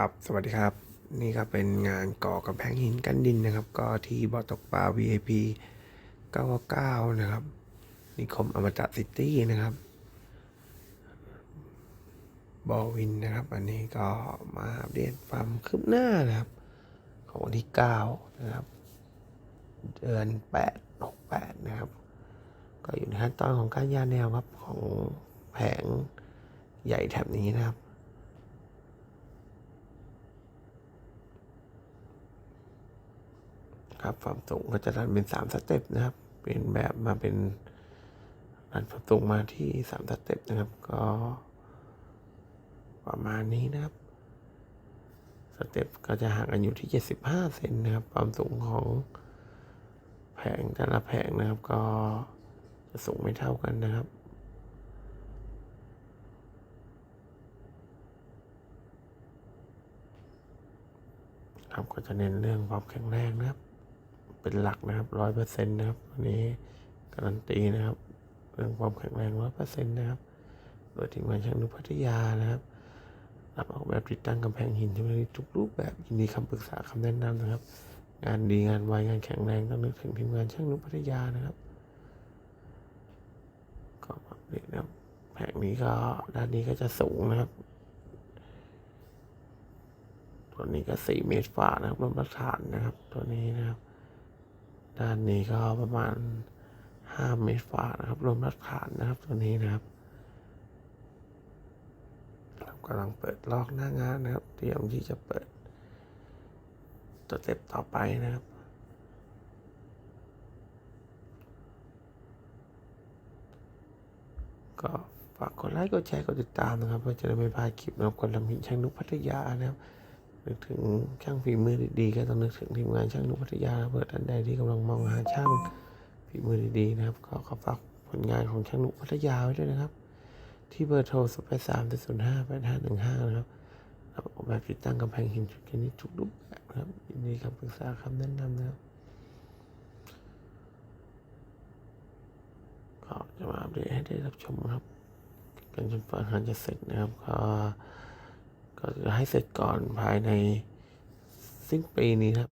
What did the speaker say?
ครับ สวัสดีครับ นี่ก็เป็นงานก่อกำแพงหินกันดินนะครับ ก็ที่บ่อตกปลา VIP 999 นะครับ นิคมอมตะซิตี้นะครับ บอวินนะครับ อันนี้ก็มาอัปเดตความคืบหน้านะครับ ของวันที่ 9 นะครับ เดือน 8 68 นะครับ ก็อยู่ในขั้นตอนของการยาแนวครับ ของแผงใหญ่แถบนี้นะครับ ครับความสูงก็จะรันเป็นสามสเต็ปนะครับ เปลี่ยนแบบมาเป็นรันความสูงมาที่สามสเต็ปนะครับ ก็ประมาณนี้นะครับสเต็ปก็จะห่างกันอยู่ที่เจ็ดสิบห้าเซนนะครับ ความสูงของแผงแต่ละแผงนะครับ ก็จะสูงไม่เท่ากันนะครับ ครับก็จะเน้นเรื่องความแข็งแรงนะครับ เป็นหลักนะครับร้อยเปอร์เซ็นต์นะครับอันนี้การันตีนะครับเรื่องความแข็งแรงร้อยเปอร์เซ็นต์นะครับ โดยทีมงานช่างนุพัทยานะครับรับออกแบบติดตั้งกำแพงหินที่มีทุกรูปแบบยินดีคำปรึกษาคำแนะนำนะครับ งานดีงานไวงานแข็งแรงต้องนึกถึงทีมงานช่างนุพัทยานะครับก็มาอัปเดตนะครับแผงนี้ก็ด้านนี้ก็จะสูงนะครับตัวนี้ก็สี่เมตรฝ่านะครับรมรัฐานนะครับ ตัวนี้นะครับ ด้านนี้ก็ประมาณห้าเมตรฝ่านะครับ รวมรัฐานนะครับตัวนี้นะครับเรากำลังเปิดลอกหน้างานนะครับ เตรียมที่จะเปิดสเต็ปต่อไปนะครับก็ฝากกดไลค์ กดแชร์ กดติดตามนะครับ เพื่อจะได้ไม่พลาดคลิปนะครับคนลำหินช่างนุกพัทยานะครับ นึกถึงช่างฝีมือดีๆ ก็ต้องนึกถึงทีมงานช่างนุพัทยาเพื่อท่านใดที่กำลังมองหาช่างฝีมือดีๆนะครับก็ขอฝากผลงานของช่างนุพัทยาไว้ด้วยนะครับ ที่เบอร์โทร0 8 3 0 5 8 5 1 5นะครับรับออกแบบติดตั้งกำแพงหินชุดนิดทุกรูปแบบครับยินดีคำปรึกษาคำแนะนำนะครับก็จะมาอัปเดตให้ได้รับชมนะครับกันจนกว่างานจะเสร็จนะครับก็ก็จะ ให้เสร็จก่อนภายในสิ้นปีนี้ครับ